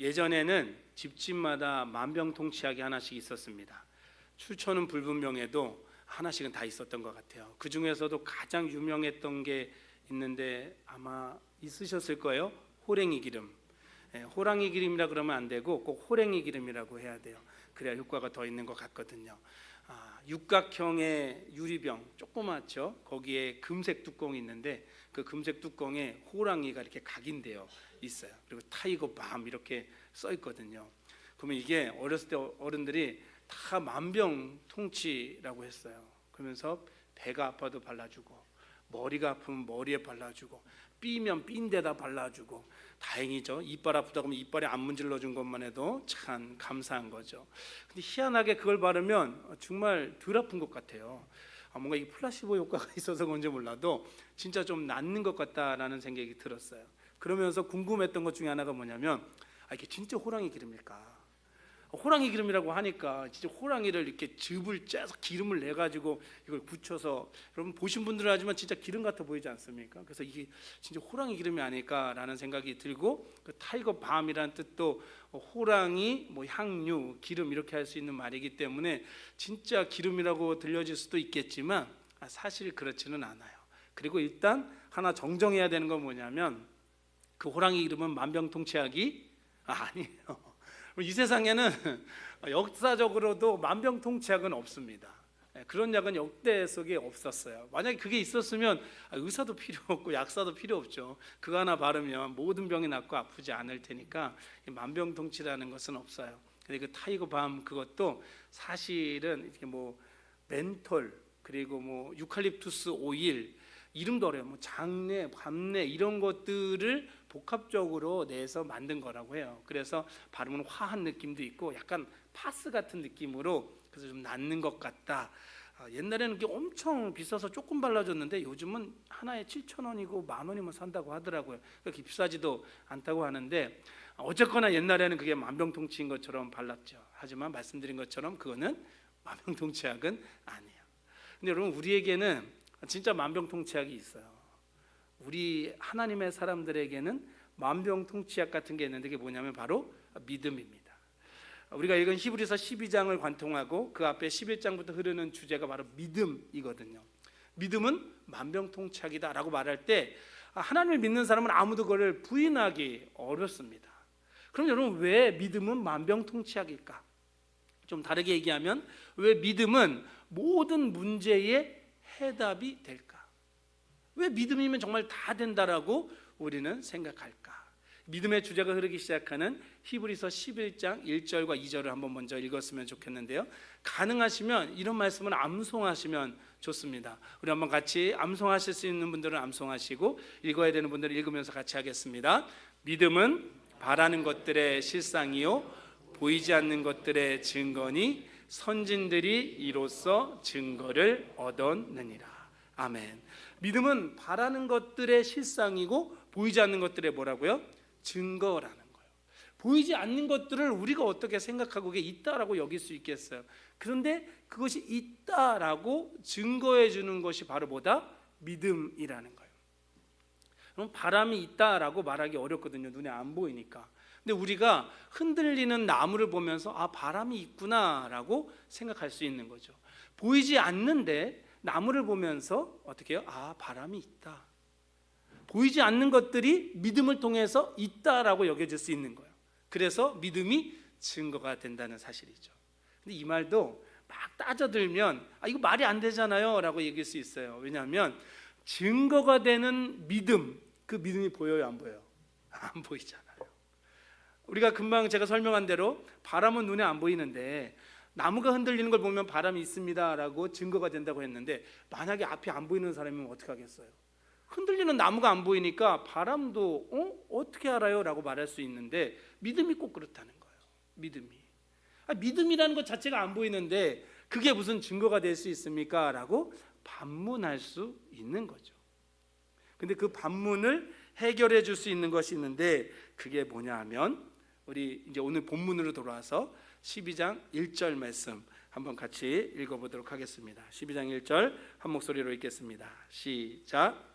예전에는 집집마다 만병통치약이 하나씩 있었습니다. 출처는 불분명해도 하나씩은 다 있었던 것 같아요. 그 중에서도 가장 유명했던 게 있는데 아마 있으셨을 거예요. 호랭이 기름. 예, 호랑이 기름이라 그러면 안 되고 꼭 호랭이 기름이라고 해야 돼요. 그래야 효과가 더 있는 것 같거든요. 아, 육각형의 유리병 조그맣죠. 거기에 금색 뚜껑이 있는데 그 금색 뚜껑에 호랑이가 이렇게 각인되어 있어요. 그리고 타이거 밤 이렇게 써 있거든요. 그러면 이게 어렸을 때 어른들이 다 만병통치라고 했어요. 그러면서 배가 아파도 발라주고 머리가 아프면 머리에 발라주고 삐면 삔데다 발라주고 다행이죠. 이빨 아프다 그러면 이빨에 안 문질러 준 것만 해도 참 감사한 거죠. 근데 희한하게 그걸 바르면 정말 덜 아픈 것 같아요. 아, 뭔가 이 플라시보 효과가 있어서 그런지 몰라도 진짜 좀 낫는 것 같다라는 생각이 들었어요. 그러면서 궁금했던 것 중에 하나가 뭐냐면 아, 이게 진짜 호랑이 기름일까? 호랑이 기름이라고 하니까 진짜 호랑이를 이렇게 즙을 짜서 기름을 내 가지고 이걸 굳혀서 여러분 보신 분들은 하지만 진짜 기름 같아 보이지 않습니까? 그래서 이게 진짜 호랑이 기름이 아닐까라는 생각이 들고 그 타이거 밤이라는 뜻도 호랑이 뭐 향유 기름 이렇게 할 수 있는 말이기 때문에 진짜 기름이라고 들려질 수도 있겠지만 아, 사실 그렇지는 않아요. 그리고 일단 하나 정정해야 되는 건 뭐냐면 그 호랑이 기름은 만병통치약이 아니에요. 이 세상에는 역사적으로도 만병통치약은 없습니다. 예, 그런 약은 역대 속에 없었어요. 만약에 그게 있었으면 아, 의사도 필요 없고 약사도 필요 없죠. 그거 하나 바르면 모든 병이 낫고 아프지 않을 테니까 이 만병통치라는 것은 없어요. 근데 그 타이거 밤 그것도 사실은 이렇게 뭐 멘톨 그리고 뭐 유칼립투스 오일 이름도 어려요. 뭐 장내, 밤내 이런 것들을 복합적으로 내서 만든 거라고 해요. 그래서 발음은 화한 느낌도 있고 약간 파스 같은 느낌으로 그래서 좀 낫는 것 같다. 아, 옛날에는 이게 엄청 비싸서 조금 발라줬는데 요즘은 하나에 7천 원이고 만 원이면 산다고 하더라고요. 그렇게 비싸지도 않다고 하는데 어쨌거나 옛날에는 그게 만병통치인 것처럼 발랐죠. 하지만 말씀드린 것처럼 그거는 만병통치약은 아니에요. 근데 여러분 우리에게는 진짜 만병통치약이 있어요. 우리 하나님의 사람들에게는 만병통치약 같은 게 있는데 그게 뭐냐면 바로 믿음입니다. 우리가 읽은 히브리서 12장을 관통하고 그 앞에 11장부터 흐르는 주제가 바로 믿음이거든요. 믿음은 만병통치약이다라고 말할 때 하나님을 믿는 사람은 아무도 그를 부인하기 어렵습니다. 그럼 여러분 왜 믿음은 만병통치약일까? 좀 다르게 얘기하면 왜 믿음은 모든 문제의 해답이 될까? 왜 믿음이면 정말 다 된다라고 우리는 생각할까? 믿음의 주제가 흐르기 시작하는 히브리서 11장 1절과 2절을 한번 먼저 읽었으면 좋겠는데요. 가능하시면 이런 말씀을 암송하시면 좋습니다. 우리 한번 같이 암송하실 수 있는 분들은 암송하시고 읽어야 되는 분들은 읽으면서 같이 하겠습니다. 믿음은 바라는 것들의 실상이요 보이지 않는 것들의 증거니 선진들이 이로써 증거를 얻었느니라. 아멘. 믿음은 바라는 것들의 실상이고 보이지 않는 것들의 뭐라고요? 증거라는 거예요. 보이지 않는 것들을 우리가 어떻게 생각하고 그게 있다라고 여길 수 있겠어요. 그런데 그것이 있다라고 증거해 주는 것이 바로 뭐다? 믿음이라는 거예요. 그럼 바람이 있다라고 말하기 어렵거든요. 눈에 안 보이니까. 근데 우리가 흔들리는 나무를 보면서 아 바람이 있구나라고 생각할 수 있는 거죠. 보이지 않는데 나무를 보면서 어떻게 해요? 아 바람이 있다. 보이지 않는 것들이 믿음을 통해서 있다라고 여겨질 수 있는 거예요. 그래서 믿음이 증거가 된다는 사실이죠. 근데 이 말도 막 따져들면 아 이거 말이 안 되잖아요라고 얘기할 수 있어요. 왜냐하면 증거가 되는 믿음 그 믿음이 보여요 안 보여요? 안 보이잖아요. 우리가 금방 제가 설명한 대로 바람은 눈에 안 보이는데 나무가 흔들리는 걸 보면 바람이 있습니다라고 증거가 된다고 했는데 만약에 앞이 안 보이는 사람이면 어떻게 하겠어요? 흔들리는 나무가 안 보이니까 바람도 어 어떻게 알아요라고 말할 수 있는데 믿음이 꼭 그렇다는 거예요. 믿음이 아, 믿음이라는 것 자체가 안 보이는데 그게 무슨 증거가 될 수 있습니까?라고 반문할 수 있는 거죠. 근데 그 반문을 해결해 줄 수 있는 것이 있는데 그게 뭐냐 하면 우리 이제 오늘 본문으로 돌아와서 12장 1절 말씀 한번 같이 읽어보도록 하겠습니다. 12장 1절 한 목소리로 읽겠습니다. 시작.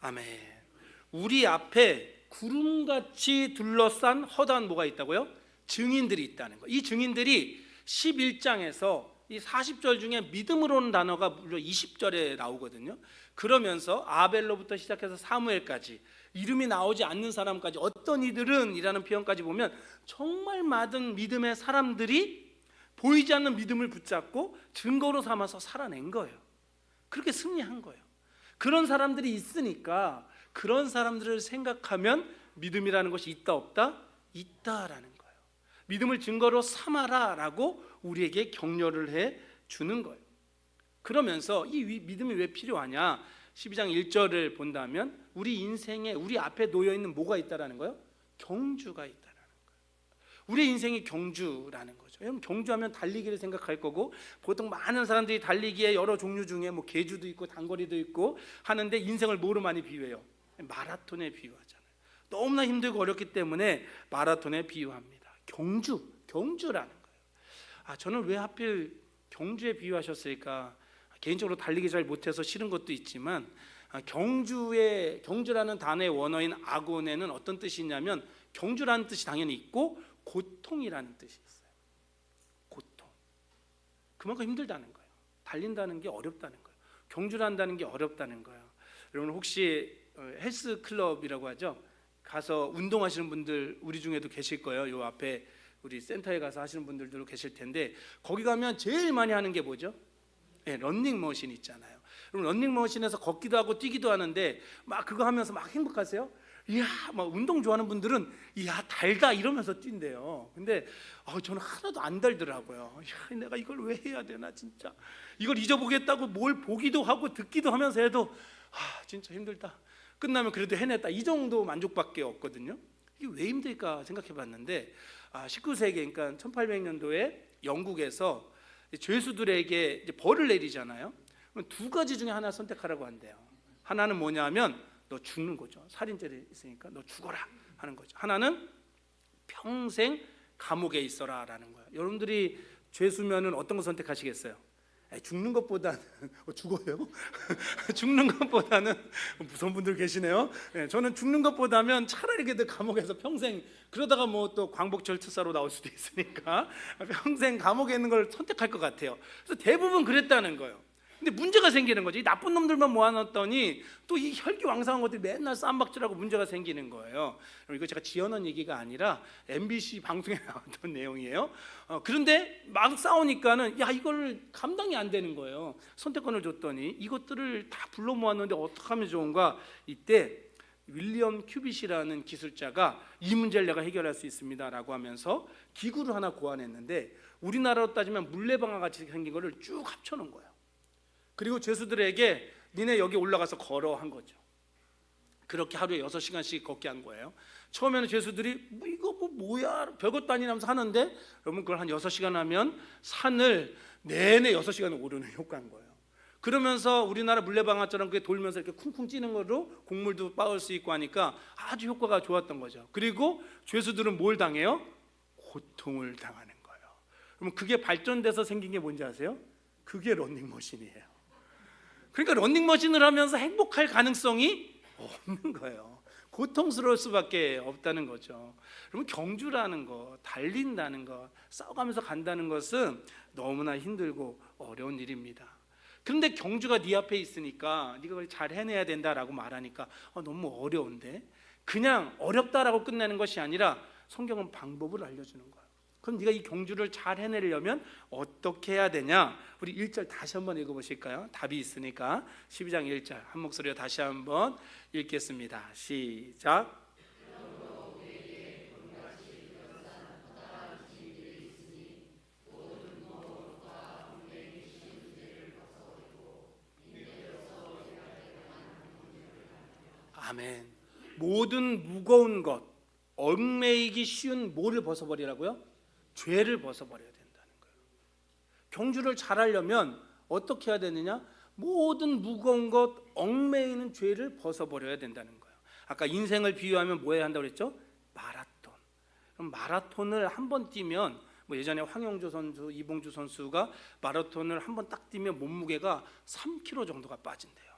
아멘. 우리 앞에 구름같이 둘러싼 허다한 뭐가 있다고요? 증인들이 있다는 거. 이 증인들이 11장에서 이 40절 중에 믿음으로는 단어가 무려 20절에 나오거든요. 그러면서 아벨로부터 시작해서 사무엘까지 이름이 나오지 않는 사람까지 어떤 이들은 이라는 표현까지 보면 정말 많은 믿음의 사람들이 보이지 않는 믿음을 붙잡고 증거로 삼아서 살아낸 거예요. 그렇게 승리한 거예요. 그런 사람들이 있으니까 그런 사람들을 생각하면 믿음이라는 것이 있다 없다 있다라는. 믿음을 증거로 삼아라라고 우리에게 격려를 해 주는 거예요. 그러면서 이 위- 믿음이 왜 필요하냐? 12장 1절을 본다면 우리 인생에 우리 앞에 놓여 있는 뭐가 있다라는 거예요? 경주가 있다라는 거예요. 우리 인생이 경주라는 거죠. 여러분 경주하면 달리기를 생각할 거고 보통 많은 사람들이 달리기의 여러 종류 중에 뭐 계주도 있고 단거리도 있고 하는데 인생을 뭐로 많이 비유해요? 마라톤에 비유하잖아요. 너무나 힘들고 어렵기 때문에 마라톤에 비유합니다. 경주, 경주라는 거예요. 아 저는 왜 하필 경주에 비유하셨을까? 개인적으로 달리기 잘 못해서 싫은 것도 있지만 아, 경주의 경주라는 단어의 원어인 아곤에는 어떤 뜻이 있냐면 경주라는 뜻이 당연히 있고 고통이라는 뜻이 있어요. 고통. 그만큼 힘들다는 거예요. 달린다는 게 어렵다는 거예요. 경주를 한다는 게 어렵다는 거예요. 여러분 혹시 어, 헬스 클럽이라고 하죠? 가서 운동하시는 분들 우리 중에도 계실 거예요. 요 앞에 우리 센터에 가서 하시는 분들도 계실 텐데 거기 가면 제일 많이 하는 게 뭐죠? 예, 런닝머신 있잖아요. 그럼 런닝머신에서 걷기도 하고 뛰기도 하는데 막 그거 하면서 막 행복하세요? 이야, 막 운동 좋아하는 분들은 이야 달다 이러면서 뛴대요. 근데 어, 저는 하나도 안 달더라고요. 야, 내가 이걸 왜 해야 되나 진짜. 이걸 잊어보겠다고 뭘 보기도 하고 듣기도 하면서 해도 아 진짜 힘들다. 끝나면 그래도 해냈다. 이 정도 만족밖에 없거든요. 이게 왜 힘들까 생각해봤는데 아, 19세기 그러니까 1800년도에 영국에서 죄수들에게 벌을 내리잖아요. 두 가지 중에 하나 선택하라고 한대요. 하나는 뭐냐면 너 죽는 거죠. 살인죄를 있으니까 너 죽어라 하는 거죠. 하나는 평생 감옥에 있어라라는 거예요. 여러분들이 죄수면은 어떤 거 선택하시겠어요? 죽는 것보다는 어, 죽어요? 죽는 것보다는 무서운 분들 계시네요. 예, 저는 죽는 것보다면 차라리 그래도 감옥에서 평생 그러다가 뭐 또 광복절 특사로 나올 수도 있으니까 평생 감옥에 있는 걸 선택할 것 같아요. 그래서 대부분 그랬다는 거예요. 근데 문제가 생기는 거지. 이 나쁜 놈들만 모아놨더니 또 이 혈기왕성한 것들이 맨날 쌈박질하고 문제가 생기는 거예요. 이거 제가 지어놓은 얘기가 아니라 MBC 방송에 나왔던 내용이에요. 어, 그런데 막 싸우니까는 야 이걸 감당이 안 되는 거예요. 선택권을 줬더니 이것들을 다 불러 모았는데 어떻게 하면 좋은가? 이때 윌리엄 큐빗이라는 기술자가 이 문제를 내가 해결할 수 있습니다라고 하면서 기구를 하나 고안했는데 우리나라로 따지면 물레방아 같이 생긴 거를 쭉 합쳐놓은 거예요. 그리고 죄수들에게 니네 여기 올라가서 걸어 한 거죠. 그렇게 하루에 6시간씩 걷게 한 거예요. 처음에는 죄수들이 뭐 이거 뭐 뭐야 별것도 아니라면서 하는데 여러분 그걸 한 6시간 하면 산을 내내 6시간 오르는 효과인 거예요. 그러면서 우리나라 물레방아처럼 그게 돌면서 이렇게 쿵쿵 찌는 거로 곡물도 빻을 수 있고 하니까 아주 효과가 좋았던 거죠. 그리고 죄수들은 뭘 당해요? 고통을 당하는 거예요. 그러면 그게 발전돼서 생긴 게 뭔지 아세요? 그게 런닝머신이에요. 그러니까 런닝머신을 하면서 행복할 가능성이 없는 거예요. 고통스러울 수밖에 없다는 거죠. 그러면 경주라는 거, 달린다는 거, 싸워가면서 간다는 것은 너무나 힘들고 어려운 일입니다. 그런데 경주가 네 앞에 있으니까 네가 그걸 잘 해내야 된다라고 말하니까 어, 너무 어려운데 그냥 어렵다라고 끝내는 것이 아니라 성경은 방법을 알려주는 거예요. 그럼 네가 이 경주를 잘 해내려면 어떻게 해야 되냐? 우리 1절 다시 한번 읽어 보실까요? 답이 있으니까 12장 1절 한 목소리로 다시 한번 읽겠습니다. 시작. 아멘. 모든 무거운 것, 얽매이기 쉬운 뭐를 벗어버리라고요? 죄를 벗어버려야 된다는 거예요. 경주를 잘하려면 어떻게 해야 되느냐? 모든 무거운 것, 얽매이는 죄를 벗어버려야 된다는 거예요. 아까 인생을 비유하면 뭐 해야 한다고 그랬죠? 마라톤. 그럼 마라톤을 한 번 뛰면 뭐 예전에 황영조 선수, 이봉주 선수가 마라톤을 한 번 딱 뛰면 몸무게가 3kg 정도가 빠진대요.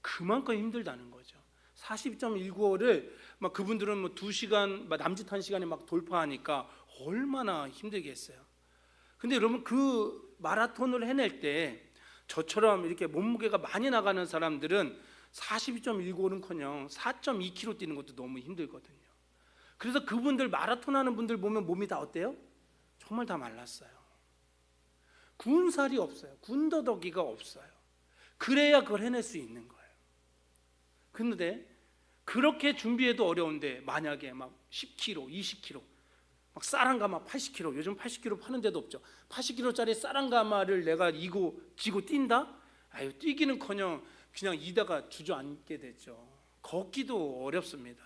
그만큼 힘들다는 거죠. 42.195를 막 그분들은 뭐 2시간 막 남짓 한 시간에 막 돌파하니까 얼마나 힘들겠어요. 근데 여러분 그 마라톤을 해낼 때 저처럼 이렇게 몸무게가 많이 나가는 사람들은 42.195는커녕 4.2km 뛰는 것도 너무 힘들거든요. 그래서 그분들 마라톤 하는 분들 보면 몸이 다 어때요? 정말 다 말랐어요. 군살이 없어요. 군더더기가 없어요. 그래야 그걸 해낼 수 있는 거예요. 근데 그렇게 준비해도 어려운데 만약에 막 10kg, 20kg, 막 쌀한가 막 80kg, 요즘 80kg 파는 데도 없죠. 80kg짜리 쌀한가마를 내가 이고 지고 뛴다? 아유 뛰기는커녕 그냥 이다가 주저앉게 되죠. 걷기도 어렵습니다.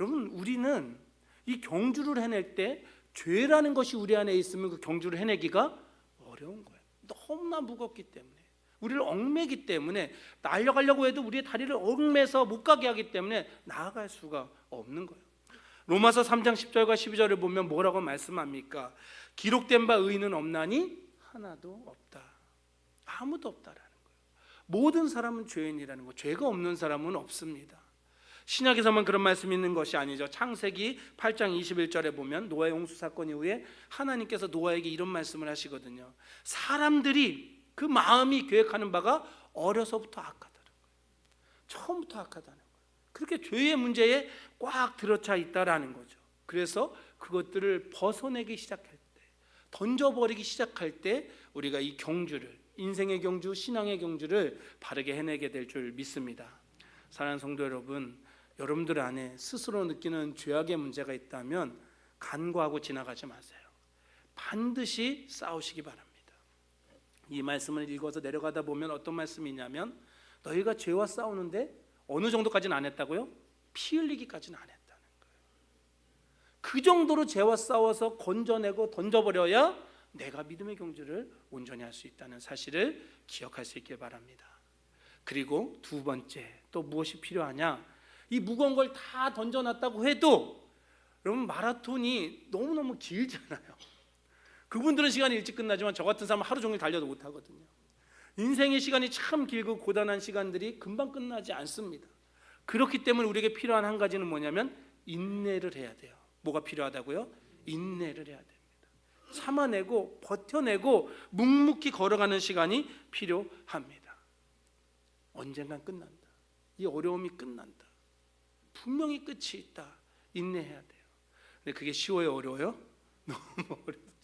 여러분 우리는 이 경주를 해낼 때 죄라는 것이 우리 안에 있으면 그 경주를 해내기가 어려운 거예요. 너무나 무겁기 때문에 우리를 얽매기 때문에 날려가려고 해도 우리의 다리를 얽매서 못 가게 하기 때문에 나아갈 수가 없는 거예요. 로마서 3장 10절과 12절을 보면 뭐라고 말씀합니까? 기록된 바 의는 없나니 하나도 없다. 아무도 없다라는 거예요. 모든 사람은 죄인이라는 거. 죄가 없는 사람은 없습니다. 신약에서만 그런 말씀이 있는 것이 아니죠. 창세기 8장 21절에 보면 노아의 홍수 사건 이후에 하나님께서 노아에게 이런 말씀을 하시거든요. 사람들이 그 마음이 계획하는 바가 어려서부터 악하다는 거예요. 처음부터 악하다는 거예요. 그렇게 죄의 문제에 꽉 들어차 있다라는 거죠. 그래서 그것들을 벗어내기 시작할 때, 던져버리기 시작할 때 우리가 이 경주를 인생의 경주, 신앙의 경주를 바르게 해내게 될 줄 믿습니다. 사랑하는 성도 여러분, 여러분들 안에 스스로 느끼는 죄악의 문제가 있다면 간과하고 지나가지 마세요. 반드시 싸우시기 바랍니다. 이 말씀을 읽어서 내려가다 보면 어떤 말씀이냐면 너희가 죄와 싸우는데 어느 정도까지는 안 했다고요? 피 흘리기까지는 안 했다는 거예요. 그 정도로 죄와 싸워서 건져내고 던져버려야 내가 믿음의 경주를 온전히 할 수 있다는 사실을 기억할 수 있길 바랍니다. 그리고 두 번째 또 무엇이 필요하냐? 이 무거운 걸 다 던져놨다고 해도 여러분 마라톤이 너무너무 길잖아요. 그분들은 시간이 일찍 끝나지만 저 같은 사람은 하루 종일 달려도 못 하거든요. 인생의 시간이 참 길고 고단한 시간들이 금방 끝나지 않습니다. 그렇기 때문에 우리에게 필요한 한 가지는 뭐냐면 인내를 해야 돼요. 뭐가 필요하다고요? 인내를 해야 됩니다. 참아내고 버텨내고 묵묵히 걸어가는 시간이 필요합니다. 언젠간 끝난다. 이 어려움이 끝난다. 분명히 끝이 있다. 인내해야 돼요. 근데 그게 쉬워요, 어려워요? 너무 어렵죠.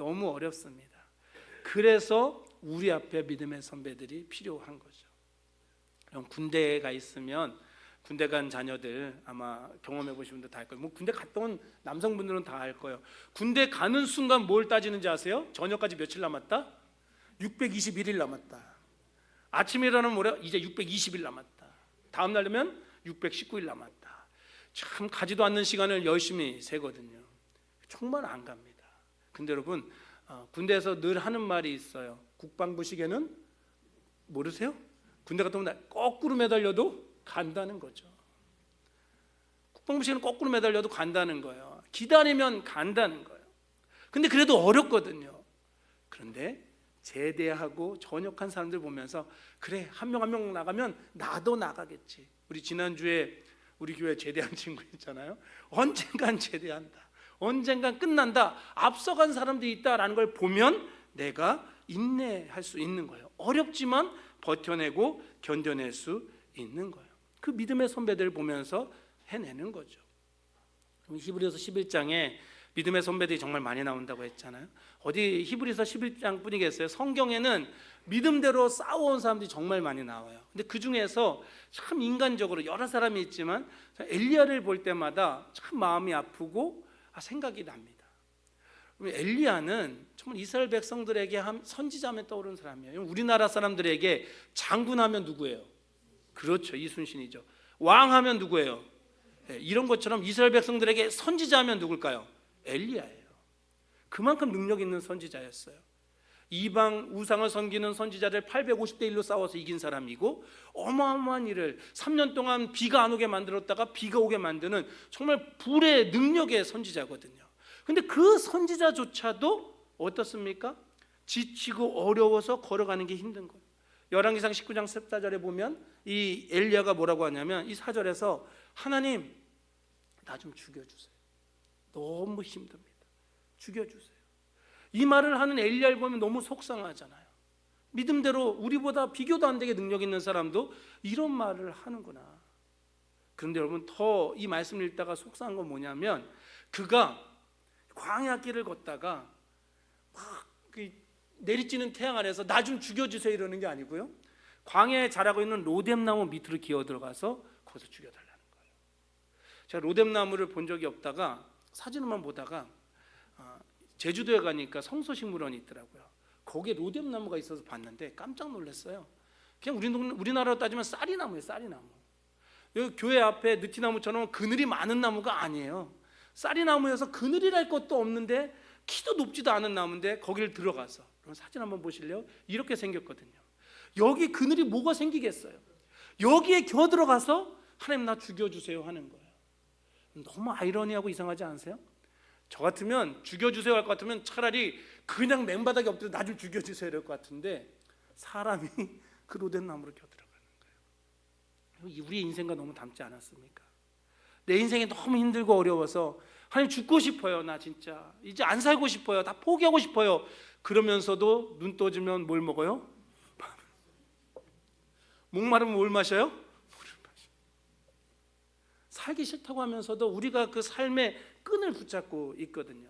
너무 어렵습니다. 그래서 우리 앞에 믿음의 선배들이 필요한 거죠. 그럼 군대에 가 있으면 군대 간 자녀들 아마 경험해 보신 분들 다할 거예요. 뭐 군대 갔다 온 남성분들은 다 알 거예요. 군대 가는 순간 뭘 따지는지 아세요? 저녁까지 며칠 남았다? 621일 남았다. 아침에 일어나면 뭐래? 이제 620일 남았다. 다음 날 되면 619일 남았다. 참 가지도 않는 시간을 열심히 세거든요. 정말 안 갑니다. 근데 여러분 어, 군대에서 늘 하는 말이 있어요. 국방부 시계는 모르세요? 군대 갔다 오면 거꾸로 매달려도 간다는 거죠. 국방부 시계는 거꾸로 매달려도 간다는 거예요. 기다리면 간다는 거예요. 근데 그래도 어렵거든요. 그런데 제대하고 전역한 사람들 보면서 그래 한 명 한 명 나가면 나도 나가겠지. 우리 지난주에 우리 교회 제대한 친구 있잖아요. 언젠간 제대한다. 언젠간 끝난다. 앞서간 사람들이 있다라는 걸 보면 내가 인내할 수 있는 거예요. 어렵지만 버텨내고 견뎌낼 수 있는 거예요. 그 믿음의 선배들을 보면서 해내는 거죠. 히브리서 11장에 믿음의 선배들이 정말 많이 나온다고 했잖아요. 어디 히브리서 11장 뿐이겠어요. 성경에는 믿음대로 싸워온 사람들이 정말 많이 나와요. 근데 그 중에서 참 인간적으로 여러 사람이 있지만 엘리야를 볼 때마다 참 마음이 아프고 아, 생각이 납니다. 엘리야는 정말 이스라엘 백성들에게 한 선지자면 떠오르는 사람이에요. 우리나라 사람들에게 장군하면 누구예요? 그렇죠, 이순신이죠. 왕하면 누구예요? 네, 이런 것처럼 이스라엘 백성들에게 선지자하면 누굴까요? 엘리야예요. 그만큼 능력 있는 선지자였어요. 이방 우상을 섬기는 선지자를 850대 1로 싸워서 이긴 사람이고 어마어마한 일을 3년 동안 비가 안 오게 만들었다가 비가 오게 만드는 정말 불의 능력의 선지자거든요. 근데 그 선지자조차도 어떻습니까? 지치고 어려워서 걸어가는 게 힘든 거예요. 열왕기상 19장 14절에 보면 이 엘리야가 뭐라고 하냐면 이 사절에서 하나님 나 좀 죽여 주세요. 너무 힘듭니다. 죽여 주세요. 이 말을 하는 엘리야를 보면 너무 속상하잖아요. 믿음대로 우리보다 비교도 안 되게 능력 있는 사람도 이런 말을 하는구나. 그런데 여러분 더 이 말씀을 읽다가 속상한 건 뭐냐면 그가 광야 길을 걷다가 막그 내리쬐는 태양 아래서 나 좀 죽여주세요 이러는 게 아니고요. 광야에 자라고 있는 로뎀나무 밑으로 기어 들어가서 거기서 죽여달라는 거예요. 제가 로뎀나무를 본 적이 없다가 사진만 보다가 아, 제주도에 가니까 성서식물원이 있더라고요. 거기에 로뎀 나무가 있어서 봤는데 깜짝 놀랐어요. 그냥 우리 동 우리나라로 따지면 쌀이나무예요, 쌀이나무. 여기 교회 앞에 느티나무처럼 그늘이 많은 나무가 아니에요. 쌀이나무여서 그늘이랄 것도 없는데 키도 높지도 않은 나무인데 거기를 들어가서 그럼 사진 한번 보실래요? 이렇게 생겼거든요. 여기 그늘이 뭐가 생기겠어요? 여기에 겨 들어가서 하나님 나 죽여주세요 하는 거예요. 너무 아이러니하고 이상하지 않으세요? 저 같으면 죽여주세요 할 것 같으면 차라리 그냥 맨바닥에 엎드려 나 좀 죽여주세요 이럴 것 같은데 사람이 그 로된 나무로 겨 들어가는 거예요. 우리 인생과 너무 닮지 않았습니까? 내 인생이 너무 힘들고 어려워서 하나님 죽고 싶어요 나 진짜 이제 안 살고 싶어요 다 포기하고 싶어요 그러면서도 눈 떠지면 뭘 먹어요? 목마르면 뭘 마셔요? 물을 마셔. 살기 싫다고 하면서도 우리가 그 삶의 끈을 붙잡고 있거든요.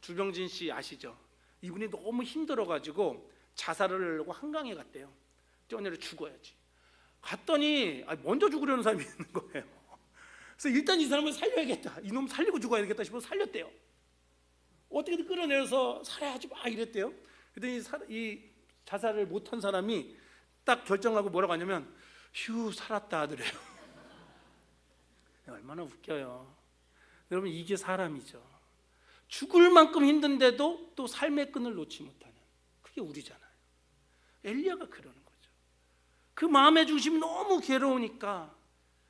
주병진 씨 아시죠? 이분이 너무 힘들어가지고 자살을 하려고 한강에 갔대요. 뛰어내려 죽어야지. 갔더니 아니, 먼저 죽으려는 사람이 있는 거예요. 그래서 일단 이 사람을 살려야겠다. 이놈 살리고 죽어야겠다 싶어서 살렸대요. 어떻게든 끌어내려서 살아야지 막 이랬대요. 그랬더니 사- 이 자살을 못한 사람이 딱 결정하고 뭐라고 하냐면 휴 살았다 하더래요. 얼마나 웃겨요. 여러분 이게 사람이죠. 죽을 만큼 힘든데도 또 삶의 끈을 놓지 못하는 그게 우리잖아요. 엘리야가 그러는 거죠. 그 마음의 중심이 너무 괴로우니까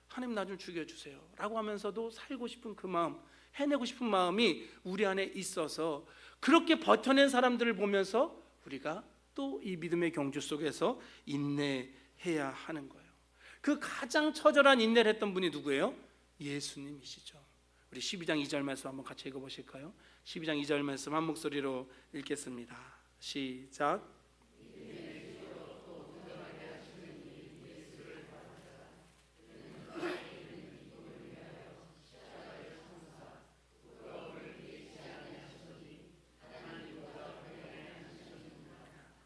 하나님 나 좀 죽여주세요라고 하면서도 살고 싶은 그 마음, 해내고 싶은 마음이 우리 안에 있어서 그렇게 버텨낸 사람들을 보면서 우리가 또 이 믿음의 경주 속에서 인내해야 하는 거예요. 그 가장 처절한 인내를 했던 분이 누구예요? 예수님이시죠. 우리 12장 2절 말씀 한번 같이 읽어 보실까요? 12장 2절 말씀 한 목소리로 읽겠습니다. 시작.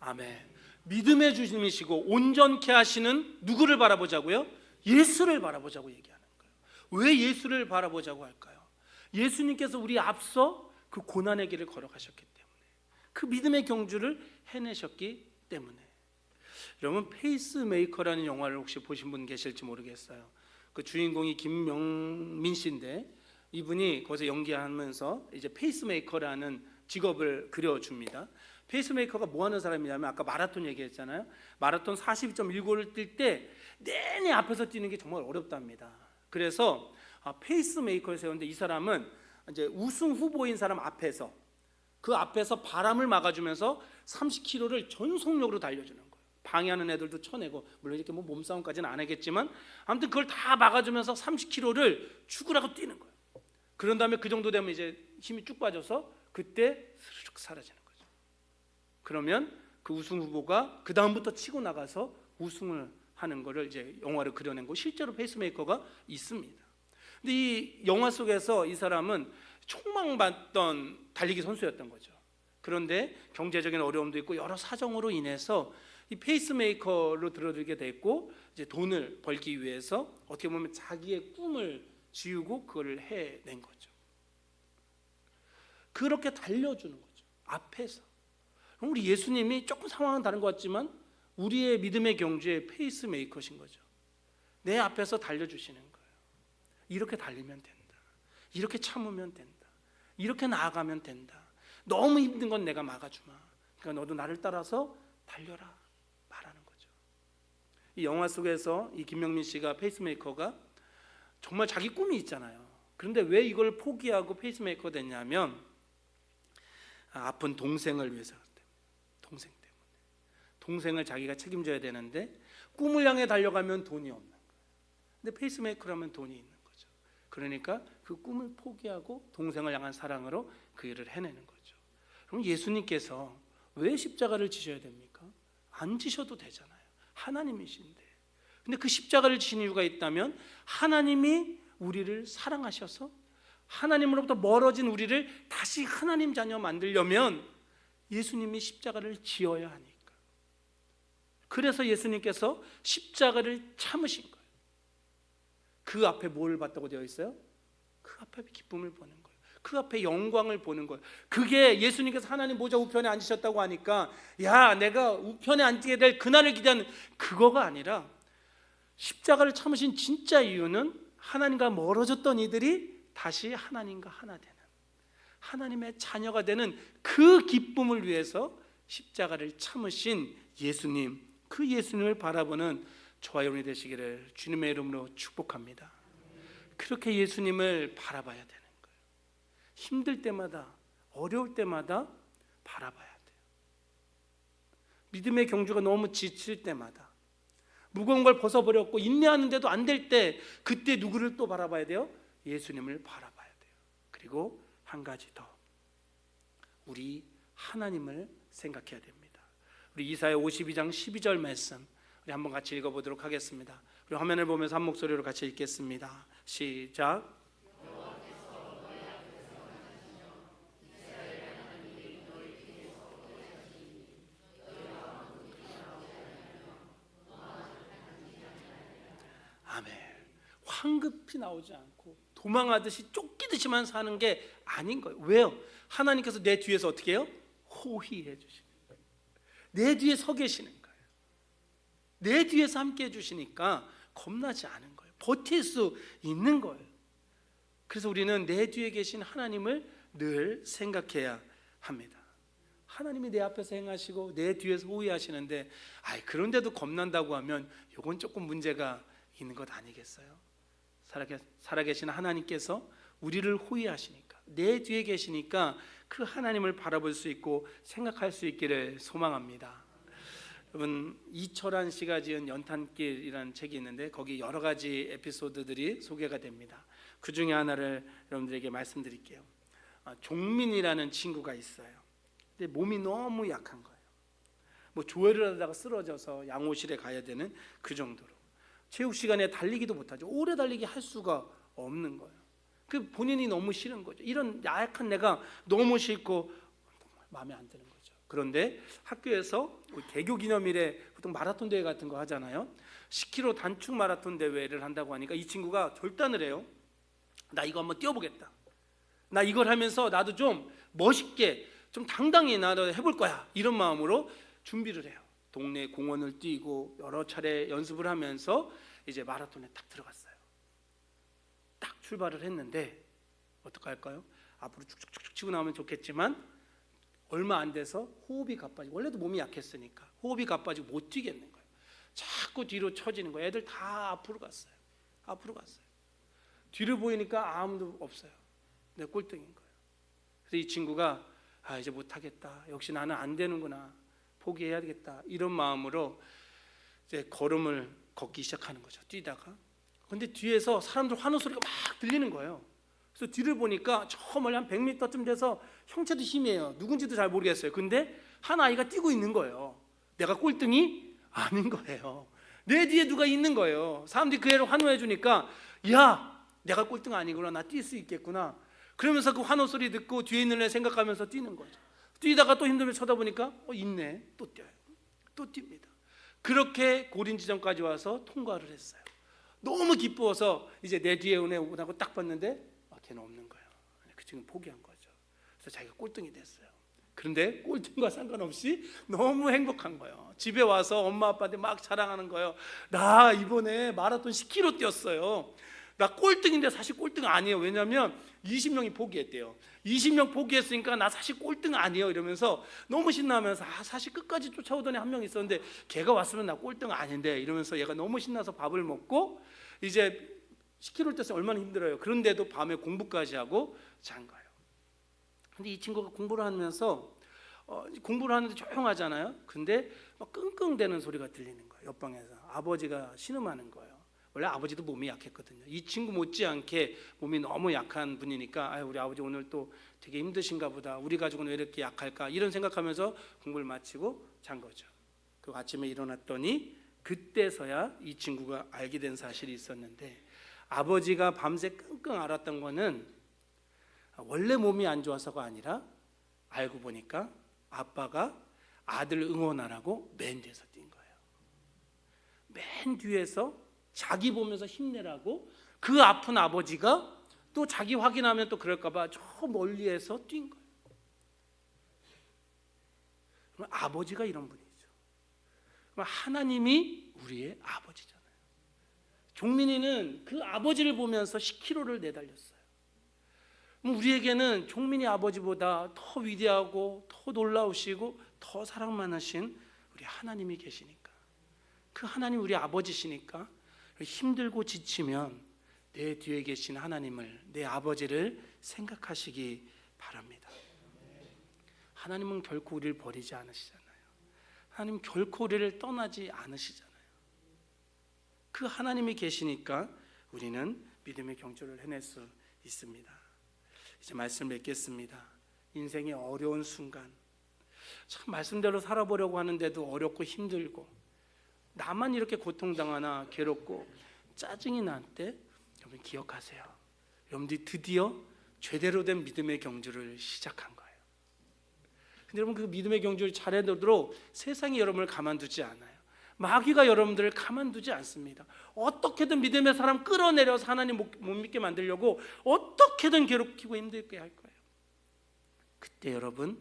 아멘. 믿음의 주님이시고 온전케 하시는 누구를 바라보자고요? 예수를 바라보자고 얘기하는 거예요. 왜 예수를 바라보자고 할까요? 예수님께서 우리 앞서 그 고난의 길을 걸어가셨기 때문에 그 믿음의 경주를 해내셨기 때문에 여러분 페이스메이커라는 영화를 혹시 보신 분 계실지 모르겠어요. 그 주인공이 김명민 씨인데 이분이 거기서 연기하면서 이제 페이스메이커라는 직업을 그려줍니다. 페이스메이커가 뭐 하는 사람이냐면 아까 마라톤 얘기했잖아요. 마라톤 42.19를 뛸 때 내내 앞에서 뛰는 게 정말 어렵답니다. 그래서 아, 페이스메이커를 세웠는데 이 사람은 이제 우승 후보인 사람 앞에서 그 앞에서 바람을 막아주면서 30km를 전속력으로 달려주는 거예요. 방해하는 애들도 쳐내고 물론 이렇게 뭐 몸싸움까지는 안 하겠지만 아무튼 그걸 다 막아주면서 30km를 죽으라고 뛰는 거예요. 그런 다음에 그 정도 되면 이제 힘이 쭉 빠져서 그때 스르륵 사라지는 거죠. 그러면 그 우승 후보가 그 다음부터 치고 나가서 우승을 하는 거를 이제 영화를 그려낸 거 실제로 페이스메이커가 있습니다. 근데 이 영화 속에서 이 사람은 촉망받던 달리기 선수였던 거죠. 그런데 경제적인 어려움도 있고 여러 사정으로 인해서 이 페이스메이커로 들어들게 됐고 이제 돈을 벌기 위해서 어떻게 보면 자기의 꿈을 지우고 그걸 해낸 거죠. 그렇게 달려주는 거죠. 앞에서. 우리 예수님이 조금 상황은 다른 것 같지만 우리의 믿음의 경주의 페이스메이커신 거죠. 내 앞에서 달려주시는. 이렇게 달리면 된다. 이렇게 참으면 된다. 이렇게 나아가면 된다. 너무 힘든 건 내가 막아주마. 그러니까 너도 나를 따라서 달려라. 말하는 거죠. 이 영화 속에서 이 김명민 씨가 페이스메이커가 정말 자기 꿈이 있잖아요. 그런데 왜 이걸 포기하고 페이스메이커 됐냐면 아, 아픈 동생을 위해서. 동생 때문에. 동생을 자기가 책임져야 되는데 꿈을 향해 달려가면 돈이 없는 거예요. 근데 페이스메이커라면 돈이 있는. 그러니까 그 꿈을 포기하고 동생을 향한 사랑으로 그 일을 해내는 거죠. 그럼 예수님께서 왜 십자가를 지셔야 됩니까? 안 지셔도 되잖아요. 하나님이신데. 근데 그 십자가를 지신 이유가 있다면 하나님이 우리를 사랑하셔서 하나님으로부터 멀어진 우리를 다시 하나님 자녀 만들려면 예수님이 십자가를 지어야 하니까. 그래서 예수님께서 십자가를 참으신. 그 앞에 뭘 봤다고 되어 있어요? 그 앞에 기쁨을 보는 거예요. 그 앞에 영광을 보는 거예요. 그게 예수님께서 하나님 보좌 우편에 앉으셨다고 하니까 야 내가 우편에 앉게 될 그날을 기대하는 그거가 아니라 십자가를 참으신 진짜 이유는 하나님과 멀어졌던 이들이 다시 하나님과 하나 되는 하나님의 자녀가 되는 그 기쁨을 위해서 십자가를 참으신 예수님 그 예수님을 바라보는 저와 여러분이 되시기를 주님의 이름으로 축복합니다. 그렇게 예수님을 바라봐야 되는 거예요. 힘들 때마다 어려울 때마다 바라봐야 돼요. 믿음의 경주가 너무 지칠 때마다 무거운 걸 벗어버렸고 인내하는데도 안 될 때 그때 누구를 또 바라봐야 돼요? 예수님을 바라봐야 돼요. 그리고 한 가지 더 우리 하나님을 생각해야 됩니다. 우리 이사야 52장 12절 말씀 우리 한번 같이 읽어보도록 하겠습니다. 우리 화면을 보면서 한 목소리로 같이 읽겠습니다. 시작. 황급히 나오지 않고 도망하듯이 쫓기듯이만 사는 게 아닌 거예요. 왜요? 하나님께서 내 뒤에서 어떻게 해요? 호의해 주시는 거예요. 내 뒤에 서 계시는. 내 뒤에서 함께 해 주시니까 겁나지 않은 거예요. 버틸 수 있는 거예요. 그래서 우리는 내 뒤에 계신 하나님을 늘 생각해야 합니다. 하나님이 내 앞에서 행하시고 내 뒤에서 호위하시는데 아이 그런데도 겁난다고 하면 이건 조금 문제가 있는 것 아니겠어요? 살아계, 살아계신 하나님께서 우리를 호위하시니까 내 뒤에 계시니까 그 하나님을 바라볼 수 있고 생각할 수 있기를 소망합니다. 여러분 이철한 씨가 지은 연탄길이라는 책이 있는데 거기 여러 가지 에피소드들이 소개가 됩니다. 그 중에 하나를 여러분들에게 말씀드릴게요. 아, 종민이라는 친구가 있어요. 근데 몸이 너무 약한 거예요. 뭐 조회를 하다가 쓰러져서 양호실에 가야 되는 그 정도로. 체육 시간에 달리기도 못하죠. 오래 달리기 할 수가 없는 거예요. 그 본인이 너무 싫은 거죠. 이런 약한 내가 너무 싫고 마음에 안 드는 거죠. 그런데 학교에서 개교 기념일에 보통 마라톤 대회 같은 거 하잖아요. 10km 단축 마라톤 대회를 한다고 하니까 이 친구가 결단을 해요. 나 이거 한번 뛰어보겠다. 나 이걸 하면서 나도 좀 멋있게 좀 당당히 나도 해볼 거야. 이런 마음으로 준비를 해요. 동네 공원을 뛰고 여러 차례 연습을 하면서 이제 마라톤에 딱 들어갔어요. 딱 출발을 했는데 어떡할까요? 앞으로 쭉쭉쭉 치고 나오면 좋겠지만 얼마 안 돼서 호흡이 가빠지고 원래도 몸이 약했으니까 호흡이 가빠지고 못 뛰겠는 거예요. 자꾸 뒤로 처지는 거예요. 애들 다 앞으로 갔어요. 앞으로 갔어요. 뒤를 보이니까 아무도 없어요. 내 꼴등인 거예요. 그래서 이 친구가 아 이제 못 하겠다. 역시 나는 안 되는구나. 포기해야 되겠다. 이런 마음으로 이제 걸음을 걷기 시작하는 거죠. 뛰다가. 근데 뒤에서 사람들 환호 소리가 막 들리는 거예요. 그래서 뒤를 보니까 저 멀리 한 100m쯤 돼서 형체도 희미해요. 누군지도 잘 모르겠어요. 근데 한 아이가 뛰고 있는 거예요. 내가 꼴등이 아닌 거예요. 내 뒤에 누가 있는 거예요. 사람들이 그 애를 환호해 주니까 야, 내가 꼴등 아니구나. 나 뛸 수 있겠구나. 그러면서 그 환호 소리 듣고 뒤에 있는 애 생각하면서 뛰는 거죠. 뛰다가 또 힘들면 쳐다보니까 어 있네. 또 뛰어요. 또 뜁니다. 그렇게 고린 지점까지 와서 통과를 했어요. 너무 기뻐서 이제 내 뒤에 오네 오다고 딱 봤는데 아, 걔는 없는 거예요. 그 친구 포기한 거죠. 그래서 자기가 꼴등이 됐어요. 그런데 꼴등과 상관없이 너무 행복한 거예요. 집에 와서 엄마 아빠한테 막 자랑하는 거예요. 나 이번에 마라톤 10km 뛰었어요. 나 꼴등인데 사실 꼴등 아니에요. 왜냐하면 20명이 포기했대요. 20명 포기했으니까 나 사실 꼴등 아니에요. 이러면서 너무 신나면서 아, 사실 끝까지 쫓아오던 애 한 명 있었는데 걔가 왔으면 나 꼴등 아닌데 이러면서 얘가 너무 신나서 밥을 먹고 이제 10km 뛰어서 얼마나 힘들어요. 그런데도 밤에 공부까지 하고 잔 거예요. 근데 이 친구가 공부를 하면서 어, 공부를 하는데 조용하잖아요. 근데 막 끙끙대는 소리가 들리는 거예요. 옆방에서 아버지가 신음하는 거예요. 원래 아버지도 몸이 약했거든요. 이 친구 못지않게 몸이 너무 약한 분이니까 아 우리 아버지 오늘 또 되게 힘드신가 보다. 우리 가족은 왜 이렇게 약할까? 이런 생각하면서 공부를 마치고 잔 거죠. 그 아침에 일어났더니 그때서야 이 친구가 알게 된 사실이 있었는데 아버지가 밤새 끙끙 앓았던 거는 원래 몸이 안 좋아서가 아니라 알고 보니까 아빠가 아들 응원하라고 맨 뒤에서 뛴 거예요. 맨 뒤에서 자기 보면서 힘내라고 그 아픈 아버지가 또 자기 확인하면 또 그럴까봐 저 멀리에서 뛴 거예요. 아버지가 이런 분이죠. 하나님이 우리의 아버지잖아요. 종민이는 그 아버지를 보면서 10km를 내달렸어요. 그럼 우리에게는 종민이 아버지보다 더 위대하고 더 놀라우시고 더 사랑 많으신 우리 하나님이 계시니까 그 하나님 우리 아버지시니까 힘들고 지치면 내 뒤에 계신 하나님을 내 아버지를 생각하시기 바랍니다. 하나님은 결코 우리를 버리지 않으시잖아요. 하나님 결코 우리를 떠나지 않으시잖아요. 그 하나님이 계시니까 우리는 믿음의 경주를 해낼 수 있습니다. 이제 말씀 맺겠습니다. 인생의 어려운 순간 참 말씀대로 살아보려고 하는데도 어렵고 힘들고 나만 이렇게 고통당하나 괴롭고 짜증이 날 때 여러분 기억하세요. 여러분들이 드디어 제대로 된 믿음의 경주를 시작한 거예요. 근데 여러분 그 믿음의 경주를 잘해도록 세상이 여러분을 가만두지 않아요. 마귀가 여러분들을 가만두지 않습니다. 어떻게든 믿음의 사람 끌어내려서 하나님 못, 못 믿게 만들려고 어떻게든 괴롭히고 힘들게 할 거예요. 그때 여러분